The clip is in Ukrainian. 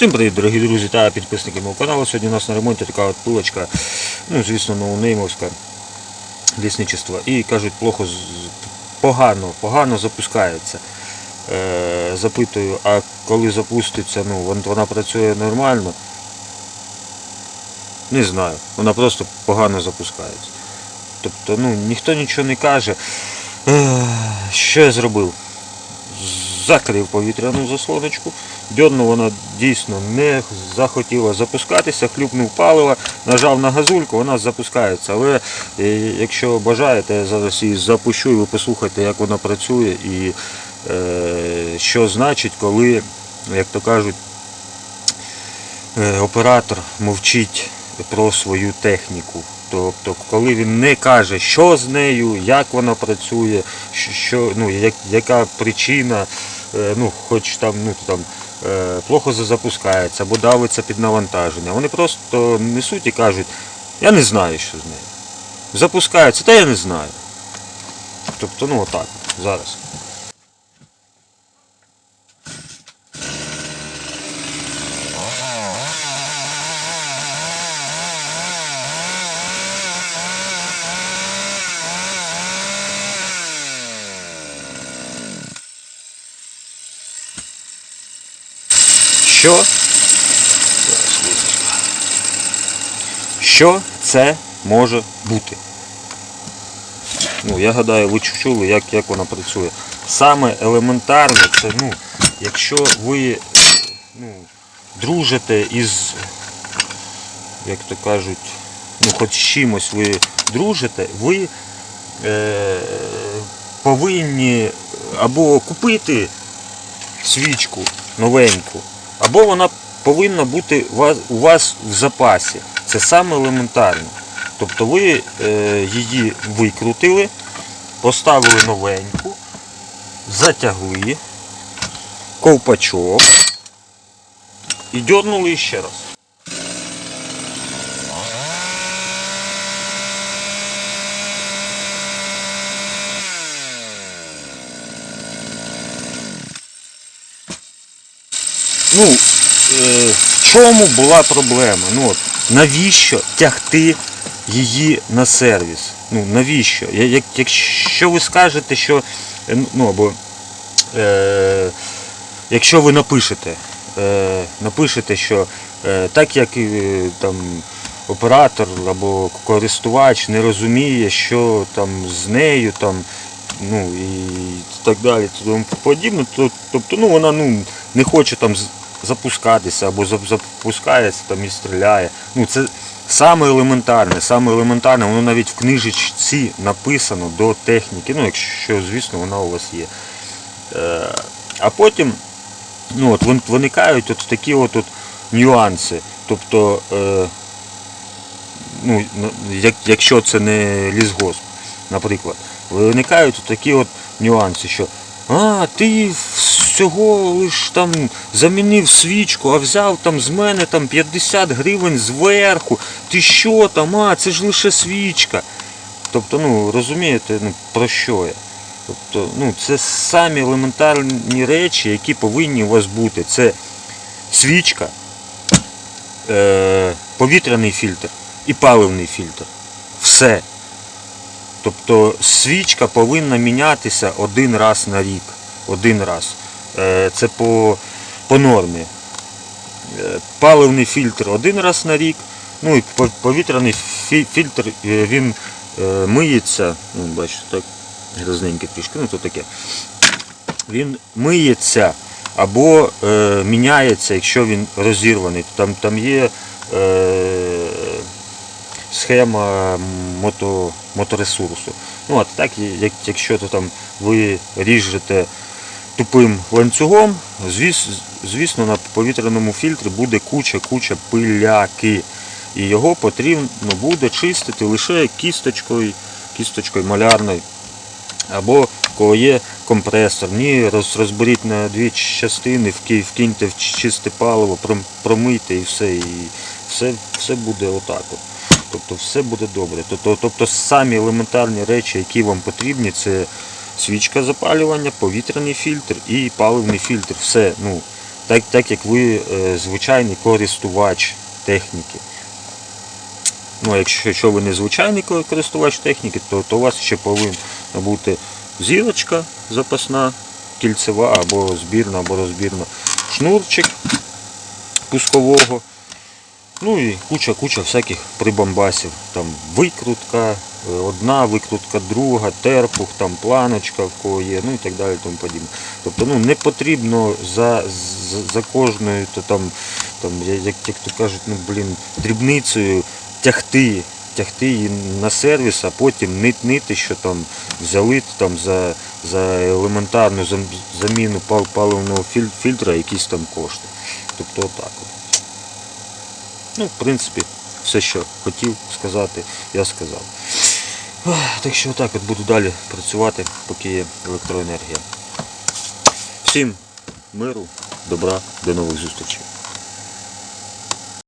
Всім привіт, дорогі друзі та підписники мого каналу. Сьогодні у нас на ремонті така от пилочка, ну, звісно, ноунеймовська лісничество. І кажуть, плохо, погано, погано запускається. Е, запитую, а коли запуститься, ну, вона працює нормально? Не знаю. Вона просто погано запускається. Тобто, ну, ніхто нічого не каже. Е, Що я зробив? Закрив повітряну заслоночку. Дьорну вона дійсно не захотіла запускатися, хлюпнув паливо, нажав на газульку, вона запускається. Але е, якщо бажаєте, я зараз її запущу і ви послухайте, як вона працює і е, що значить, коли, як то кажуть, е, оператор мовчить про свою техніку. Тобто, коли він не каже, що з нею, як вона працює, що- ну, як, яка причина, ну, хоч там, ну, там е, плохо запускається або давиться під навантаження. Вони просто несуть і кажуть, я не знаю, що з нею. Запускається, та я не знаю. Тобто, ну отак, зараз. Що? Що це може бути? Ну, я гадаю, ви чули, як, як вона працює. Саме елементарне, це, ну, якщо ви ну, дружите із, як то кажуть, ну, хоч з чимось ви дружите, ви е, повинні або купити свічку новеньку, або вона повинна бути у вас, в запасі. Це саме елементарно. Тобто ви е, її викрутили, поставили новеньку, затягли, ковпачок і дьорнули ще раз. Ну, е, в чому була проблема? Ну, от, навіщо тягти її на сервіс? Ну, навіщо? Як, якщо ви скажете, що е, ну, або, е, якщо ви напишете, е, напишете, що е, так як е, там, оператор або користувач не розуміє, що там з нею там, ну і так далі, тому подібне, тобто ну, вона ну, не хоче там запускатися або запускається там і стріляє. Ну, це саме елементарне, саме елементарне, воно навіть в книжечці написано до техніки, ну, якщо, звісно, вона у вас є. Е, а потім ну, от, виникають от такі от, от нюанси. Тобто, е, ну, як, якщо це не лісгосп, наприклад, виникають от такі от нюанси, що а, ти всього лиш там замінив свічку, а взяв там з мене там 50 гривень зверху. Ти що там, а, це ж лише свічка. Тобто, ну, розумієте, ну, про що я? Тобто, ну, це самі елементарні речі, які повинні у вас бути. Це свічка, е, повітряний фільтр і паливний фільтр. Все. Тобто свічка повинна мінятися один раз на рік. Один раз. Е, Це по, по нормі. Е, Паливний фільтр один раз на рік. Ну і повітряний фільтр е, він миється. Ну, бачите, так, грязненьке трішки, ну то таке. Він миється або е, міняється, якщо він розірваний. Там, там є е, схема мото, моторесурсу. Ну, а так, як, якщо то там ви ріжете тупим ланцюгом, звісно, на повітряному фільтрі буде куча-куча пиляки. І його потрібно буде чистити лише кісточкою, кісточкою малярною. Або коли є компресор, ні, розберіть на дві частини, вкиньте в чисте паливо, промийте і все, і все, все буде отак. От. Тобто все буде добре. Тобто, тобто самі елементарні речі, які вам потрібні, це свічка запалювання, повітряний фільтр і паливний фільтр. Все, ну, так, так як ви е, звичайний користувач техніки. Ну, якщо, якщо ви не звичайний користувач техніки, то, то у вас ще повинна бути зірочка запасна, кільцева або збірна, або розбірна, шнурчик пускового. Ну і куча-куча всяких прибамбасів. Там викрутка, е, одна викрутка, друга, терпух, там планочка в кого є, ну і так далі. Тому подібне. Тобто ну, не потрібно за, за, за кожною то там, там, як, як то кажуть, ну блін, дрібницею тягти, тягти її на сервіс, а потім нит нити, що там взяли там за, за елементарну заміну паливного фільтра якісь там кошти. Тобто отак. От. Ну, в принципі, все, що хотів сказати, я сказав. Так що отак от буду далі працювати, поки є електроенергія. Всім миру, добра, до нових зустрічей.